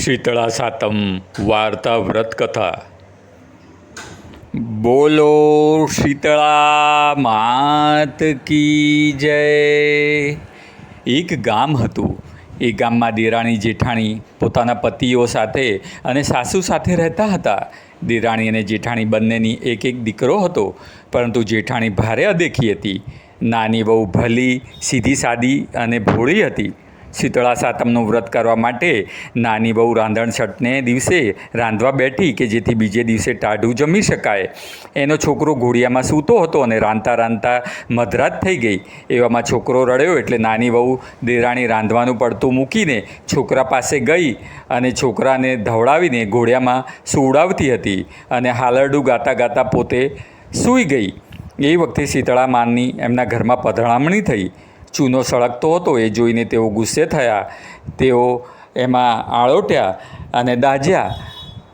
શીતળા સાતમ વાર્તા વ્રત કથા બોલો શીતળા માત કી જય એક ગામ હતું। એ ગામમાં દેરાણી જેઠાણી પોતાના પતિઓ સાથે અને સાસુ સાથે રહેતા હતા. દેરાણી અને જેઠાણી બંનેની એક એક દીકરો હતો, પરંતુ જેઠાણી ભારે અદેખી હતી. નાની બહુ ભલી, સીધી સાદી અને ભોળી હતી. શીતળા સાતમનું વ્રત કરવા માટે નાની બહુ રાંધણ છઠને દિવસે રાંધવા બેઠી કે જેથી બીજે દિવસે ટાઢું જમી શકાય. એનો છોકરો ઘોડિયામાં સૂતો હતો અને રાંધતા રાંધતા મધરાત થઈ ગઈ. એવામાં છોકરો રડ્યો એટલે નાની બહુ દેરાણી રાંધવાનું પડતું મૂકીને છોકરા પાસે ગઈ અને છોકરાને ધવડાવીને ઘોડિયામાં સુવડાવતી હતી અને હાલરડું ગાતા ગાતા પોતે સૂઈ ગઈ. એ વખતે શીતળા માનની એમના ઘરમાં પધરામણી થઈ. ચૂનો સળગતો હતો, એ જોઈને તેઓ ગુસ્સે થયા. તેઓ એમાં આળોટ્યા અને દાજ્યા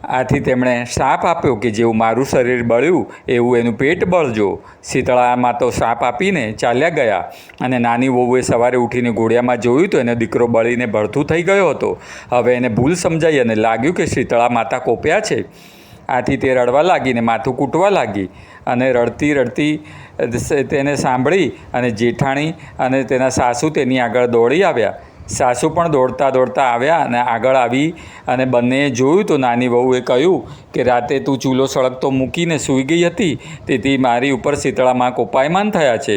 આથી તેમણે શાપ આપ્યો કે જેવું મારું શરીર બળ્યું, એવું એનું પેટ બળજો. શીતળામાં તો શાપ આપીને ચાલ્યા ગયા અને નાની વહુએ સવારે ઉઠીને ઘોડિયામાં જોયું તો એનો દીકરો બળીને ભળથું થઈ ગયો હતો. હવે એને ભૂલ સમજાઈ અને લાગ્યું કે શીતળા માતા કોપ્યા છે. આથી તે રડવા લાગીને માથું કૂટવા લાગી અને રડતી રડતી તેને સાંભળી અને જેઠાણી અને તેના સાસુ તેની આગળ દોડી આવ્યા. સાસુ પણ દોડતા દોડતા આવ્યા અને આગળ આવી અને બંનેએ જોયું તો નાની વહુએ કહ્યું કે, રાતે તું ચૂલો સળગતો મૂકીને સૂઈ ગઈ હતી, તેથી મારી ઉપર શીતળામાં કોપાયમાન થયા છે.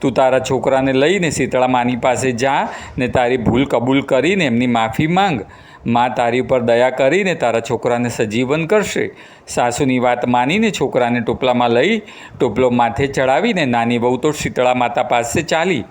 તું તારા છોકરાને લઈને શીતળા માની પાસે જા ને તારી ભૂલ કબૂલ કરીને એમની માફી માંગ. માં તારી ઉપર દયા કરીને તારા છોકરાને સજીવન કરશે. સાસુની વાત માનીને છોકરાને ટોપલામાં લઈ ટોપલો માથે ચડાવીને નાની બહુ તો શીતળા માતા પાસે ચાલી.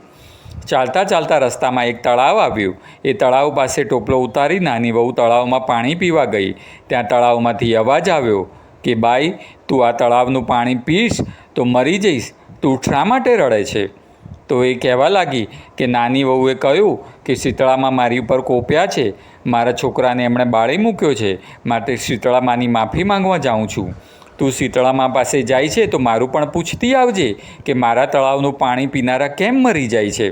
ચાલતા ચાલતા રસ્તામાં એક તળાવ આવ્યું. એ તળાવ પાસે ટોપલો ઉતારી નાની વહુ તળાવમાં પાણી પીવા ગઈ. ત્યાં તળાવમાંથી અવાજ આવ્યો કે, બાઈ, તું આ તળાવનું પાણી પીશ તો મરી જઈશ. તું શા માટે રડે છે? તો એ કહેવા લાગી કે નાની વહુએ કહ્યું કે શીતળામાં મારી ઉપર કોપ્યા છે. મારા છોકરાને એમણે બાળી મૂક્યો છે. માટે શીતળામાની માફી માંગવા જાઉં છું. તું શીતળામા પાસે જાય છે તો મારું પણ પૂછતી આવજે કે મારા તળાવનું પાણી પીનારા કેમ મરી જાય છે.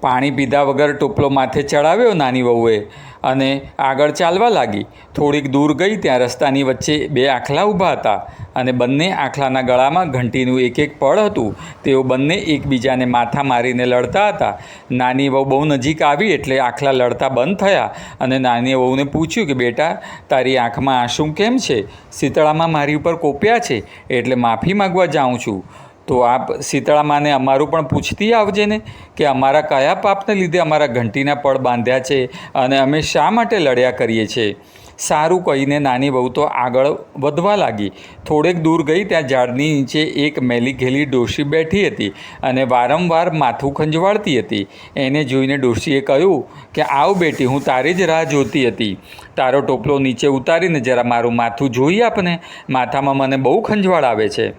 પાણી પીધા વગર ટોપલો માથે ચડાવ્યો નાની વહુએ. અને આગળ ચાલવા લાગી. થોડીક દૂર ગઈ ત્યાં રસ્તાની વચ્ચે બે આખલા ઊભા હતા અને બંને આખલાના ગળામાં ઘંટીનું એક એક પળ હતું. તેઓ બંને એકબીજાને માથા મારીને લડતા હતા. નાની વહુ બહુ નજીક આવી એટલે આખલા લડતા બંધ થયા અને નાની વહુને પૂછ્યું કે, બેટા, તારી આંખમાં આંસુ કેમ છે? શીતળામાં મારી ઉપર કોપ્યા છે, એટલે માફી માગવા જાઉં છું. તો આપ શીતળામાને અમારું પણ પૂછતી આવજે ને કે અમારા કયા પાપને લીધે અમારા ઘંટીના પળ બાંધ્યા છે અને અમે શા માટે લડ્યા કરીએ છીએ સારું કહીને નાની બહુ તો આગળ વધવા લાગી. થોડેક દૂર ગઈ ત્યાં ઝાડની નીચે એક મેલી ઘેલી ડોશી બેઠી હતી અને વારંવાર માથું ખંજવાળતી હતી. એને જોઈને ડોશીએ કહ્યું કે, આવ બેટી, હું તારી જ રાહ જોતી હતી. તારો ટોપલો નીચે ઉતારીને જરા મારું માથું જોઈ આપને. માથામાં મને બહુ ખંજવાળ આવે છે.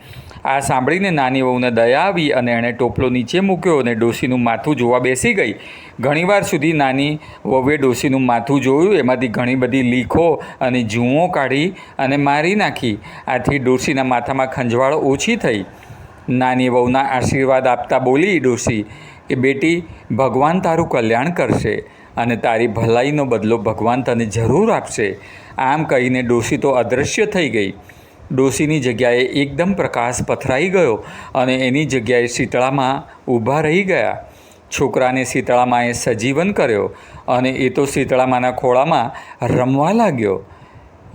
આ સાંભળીને નાની વહુને દયા આવી અને એણે ટોપલો નીચે મૂક્યો અને ડોશીનું માથું જોવા બેસી ગઈ. ઘણીવાર સુધી નાની વહુએ ડોશીનું માથું જોયું, એમાંથી ઘણી બધી લીખો અને જુઓ કાઢી અને મારી નાખી. આથી ડોશીના માથામાં ખંજવાળ ઓછી થઈ. નાની વહુના આશીર્વાદ આપતા બોલી, ડોશી કે બેટી, ભગવાન તારું કલ્યાણ કરશે અને તારી ભલાઈનો બદલો ભગવાન તને જરૂર આપશે. આમ કહીને ડોશી તો અદૃશ્ય થઈ ગઈ. ડોશીની જગ્યાએ એકદમ પ્રકાશ પથરાઈ ગયો અને એની જગ્યાએ શીતળામાં ઊભા રહી ગયા. છોકરાને શીતળામાએ સજીવન કર્યો અને એ તો શીતળામાના ખોળામાં રમવા લાગ્યો.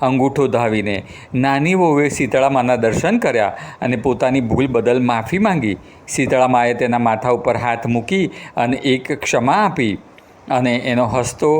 અંગૂઠો ધાવીને નાની વહુએ શીતળામાના દર્શન કર્યા અને પોતાની ભૂલ બદલ માફી માંગી. શીતળામાએ તેના માથા ઉપર હાથ મૂકી અને એક ક્ષમા આપી અને એનો હસતો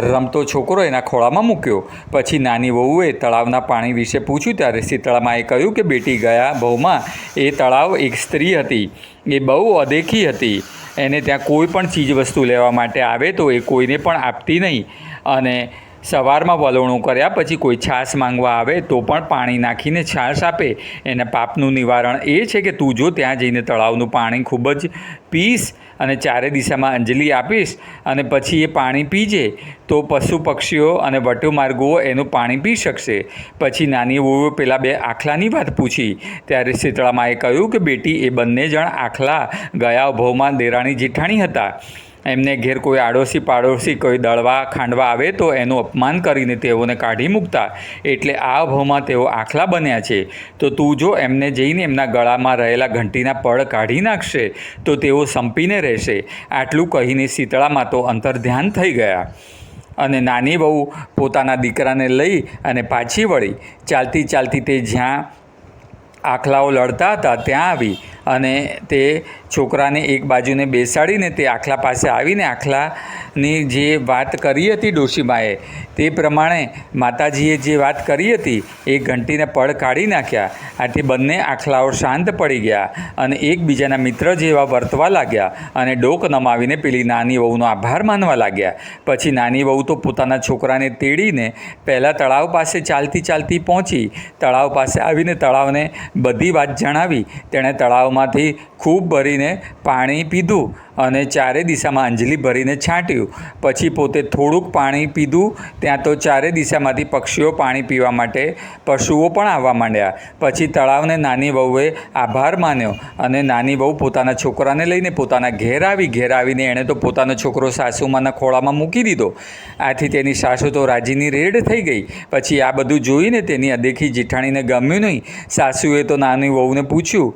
રમતો છોકરો એના ખોળામાં મૂક્યો. પછી નાની વહુએ તળાવના પાણી વિશે પૂછ્યું ત્યારે શીતળામાએ કહ્યું કે, બેટી ગયા બહુમાં એ તળાવ એક સ્ત્રી હતી. એ બહુ અદેખી હતી. એને ત્યાં કોઈ પણ ચીજ વસ્તુ લેવા માટે આવે તો એ કોઈને પણ આપતી નહીં. અને સવારમાં વલોણું કર્યા પછી કોઈ છાશ માંગવા આવે તો પણ પાણી નાખીને છાશ આપે. એના પાપનું નિવારણ એ છે કે, તું જો ત્યાં જઈને તળાવનું પાણી ખૂબ જ પીશ અને ચારે દિશામાં અંજલિ આપીશ અને પછી એ પાણી પીજે, તો પશુ પક્ષીઓ અને વટુમાર્ગુઓ એનું પાણી પી શકશે. પછી નાની વહુએ પેલા બે આખલાની વાત પૂછી. ત્યારે શીતળામાએ કહ્યું કે બેટી, એ બંને જણ આખલા ગયા ભવમાં દેરાણી જેઠાણી હતા. એમને ઘેર કોઈ આડોશી પાડોશી કોઈ દળવા ખાંડવા આવે તો એનું અપમાન કરીને તેઓને કાઢી મૂકતા. એટલે આ ભાવમાં તેઓ આખલા બન્યા છે. તો તું જો એમને જઈને એમના ગળામાં રહેલા ઘંટીના પળ કાઢી નાખશે તો તેઓ સંપીને રહેશે. આટલું કહીને શીતળામાં તો અંતર્ધ્યાન થઈ ગયા. અને નાની બહુ પોતાના દીકરાને લઈ અને પાછી વળી. ચાલતી ચાલતી તે જ્યાં આખલાઓ લડતા હતા ત્યાં આવી. અને તે છોકરાને એક બાજુને બેસાડીને તે આખલા પાસે આવીને આખલાની જે વાત કરી હતી ડોશીમાએ તે પ્રમાણે માતાજીએ જે વાત કરી હતી, એ ઘંટીને પડ કાઢી નાખ્યા. આથી બંને આખલાઓ શાંત પડી ગયા અને એકબીજાના મિત્ર જેવા વર્તવા લાગ્યા અને ડોક નમાવીને પેલી નાની વહુનો આભાર માનવા લાગ્યા. પછી નાની વહુ તો પોતાના છોકરાને તેડીને પહેલાં તળાવ પાસે ચાલતી ચાલતી પહોંચી. તળાવ પાસે આવીને તળાવને બધી વાત જણાવી. તેણે તળાવમાંથી ખૂબ ભરીને પાણી પીધું અને ચારે દિશામાં અંજલી ભરીને છાંટ્યું. પછી પોતે થોડુંક પાણી પીધું. ત્યાં તો ચારે દિશામાંથી પક્ષીઓ પાણી પીવા માટે પશુઓ પણ આવવા માંડ્યા. પછી તળાવને નાની વહુએ આભાર માન્યો અને નાની વહુ પોતાના છોકરાને લઈને પોતાના ઘેર આવી, ઘેર આવીને એણે તો પોતાનો છોકરો સાસુમાના ખોળામાં મૂકી દીધો. આથી તેની સાસુ તો રાજીની રેડ થઈ ગઈ. પછી આ બધું જોઈને તેની અદેખી જેઠાણીને ગમ્યું નહીં. સાસુએ તો નાની વહુને પૂછ્યું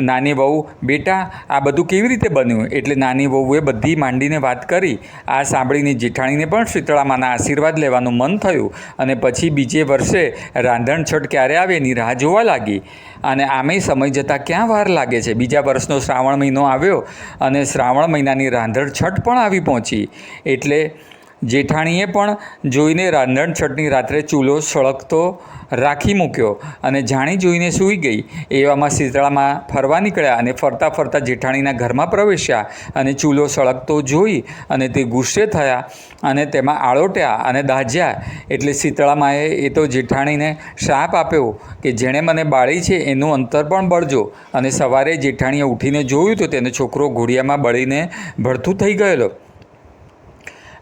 નાની વહુ, બેટા, આ બધું કેવી રીતે બન્યું? એટલે નાની વહુએ બધી માંડીને વાત કરી. આ સાંભળીને જેઠાણીને પણ શીતળામાના આશીર્વાદ લેવાનું મન થયું અને પછી બીજે વર્ષે રાંધણછટ ક્યારે આવે એની રાહ જોવા લાગી. અને આમેય સમય જતાં ક્યાં વાર લાગે છે? બીજા વર્ષનો શ્રાવણ મહિનો આવ્યો અને શ્રાવણ મહિનાની રાંધણછટ પણ આવી પહોંચી. એટલે જેઠાણીએ પણ જોઈને રાંધણછટની રાત્રે ચૂલો સળગતો રાખી મૂક્યો અને જાણી જોઈને સૂઈ ગઈ. એવામાં શીતળામાં ફરવા નીકળ્યા અને ફરતા ફરતા જેઠાણીના ઘરમાં પ્રવેશ્યા અને ચૂલો સળગતો જોઈ અને તે ગુસ્સે થયા અને તેમાં આળોટ્યા અને દાજ્યા. એટલે શીતળામાએ એ તો જેઠાણીને શ્રાપ આપ્યો કે જેણે મને બાળી છે એનું અંતર પણ બળજો. અને સવારે જેઠાણીએ ઉઠીને જોયું તો તેનો છોકરો ઘોડિયામાં બળીને ભડથું થઈ ગયેલો.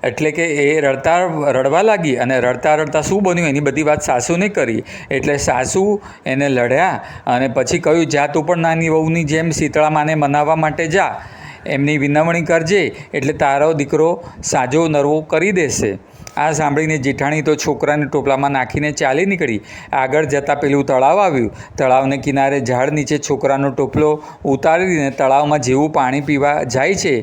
એટલે કે એ રડતા રડવા લાગી અને રડતા રડતા શું બન્યું? એની બધી વાત સાસુને કરી. એટલે સાસુ એને લડ્યા અને પછી કહ્યું, જા તું પણ નાની વહુની જેમ શીતળા માને મનાવવા માટે જા. એમની વિનવણી કરજે, એટલે તારો દીકરો સાજો નરવો કરી દેશે. આ સાંભળીને જેઠાણી તો છોકરાને ટોપલામાં નાખીને ચાલી નીકળી. આગળ જતાં પેલું તળાવ આવ્યું. તળાવને કિનારે ઝાડ નીચે છોકરાનો ટોપલો ઉતારીને તળાવમાં જેવું પાણી પીવા જાય છે,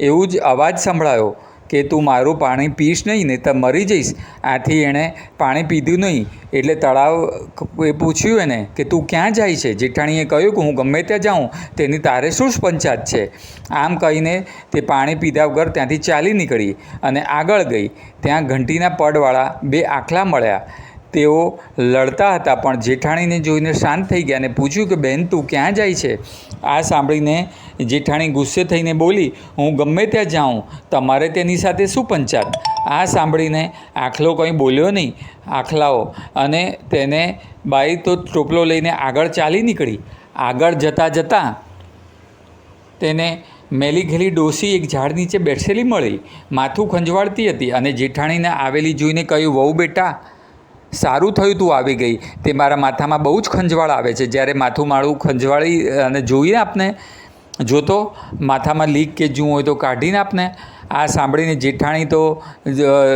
એવું જ અવાજ સંભળાયો. કે તું મારું પાણી પીશ નહીં ને તો મરી જઈશ. આથી એણે પાણી પીધું નહીં. એટલે તળાવ એ પૂછ્યું એને કે તું ક્યાં જાય છે? જેઠાણીએ કહ્યું કે હું ગમે ત્યાં જાઉં, તેની તારે શું પંચાત છે? આમ કહીને તે પાણી પીધા વગર ત્યાંથી ચાલી નીકળી અને આગળ ગઈ. ત્યાં ઘંટીના પડવાળા બે આખલા મળ્યા. તેઓ લડતા હતા, પણ જેઠાણીને જોઈને શાંત થઈ ગયા અને પૂછ્યું કે બહેન તું ક્યાં જાય છે? આ સાંભળીને જેઠાણી ગુસ્સે થઈને બોલી, હું ગમે ત્યાં જાઉં, તમારે તેની સાથે શું પંચાત? આ સાંભળીને આખલો કંઈ બોલ્યો નહીં, આખલાઓ, અને તેને બાઈ તો ટોપલો લઈને આગળ ચાલી નીકળી. આગળ જતાં જતાં તેને મેલી ઘેલી ડોસી એક ઝાડ નીચે બેસેલી મળી, માથું ખંજવાળતી હતી અને જેઠાણીને આવેલી જોઈને કહ્યું, વહુ બેટા સારું થયું તું આવી ગઈ. તે મારા માથામાં બહુ જ ખંજવાળ આવે છે. જ્યારે માથું માળું ખંજવાળી અને જોઈએ આપને જોતો, માથામાં લીક કે જું હોય તો કાઢીને આપને આ સાંભળીને જેઠાણી તો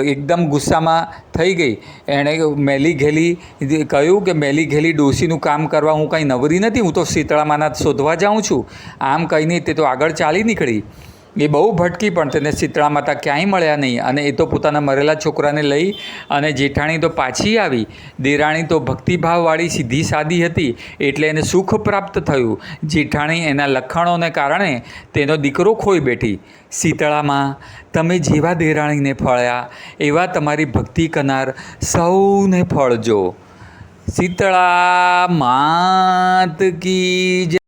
એકદમ ગુસ્સામાં થઈ ગઈ. એણે મેલી ઘેલી કહ્યું કે મેલી ઘેલી ડોશીનું કામ કરવા હું કાંઈ નવરી નથી. હું તો શીતળામાના શોધવા જાઉં છું. આમ કહીને તે તો આગળ ચાલી નીકળી. એ બહુ ભટકી પણ તેને શીતળા માતા ક્યાંય મળ્યા નહીં. અને એ તો પોતાના મરેલા છોકરાને લઈ અને જેઠાણી તો પાછી આવી. દેરાણી તો ભક્તિભાવવાળી સીધી સાદી હતી એટલે એને સુખ પ્રાપ્ત થયું. જેઠાણી એના લખાણોને કારણે તેનો દીકરો ખોઈ બેઠી. શીતળામાં, તમે જેવા દેરાણીને ફળ્યા, એવા તમારી ભક્તિ કરનાર સૌને ફળજો. શીતળા માત કી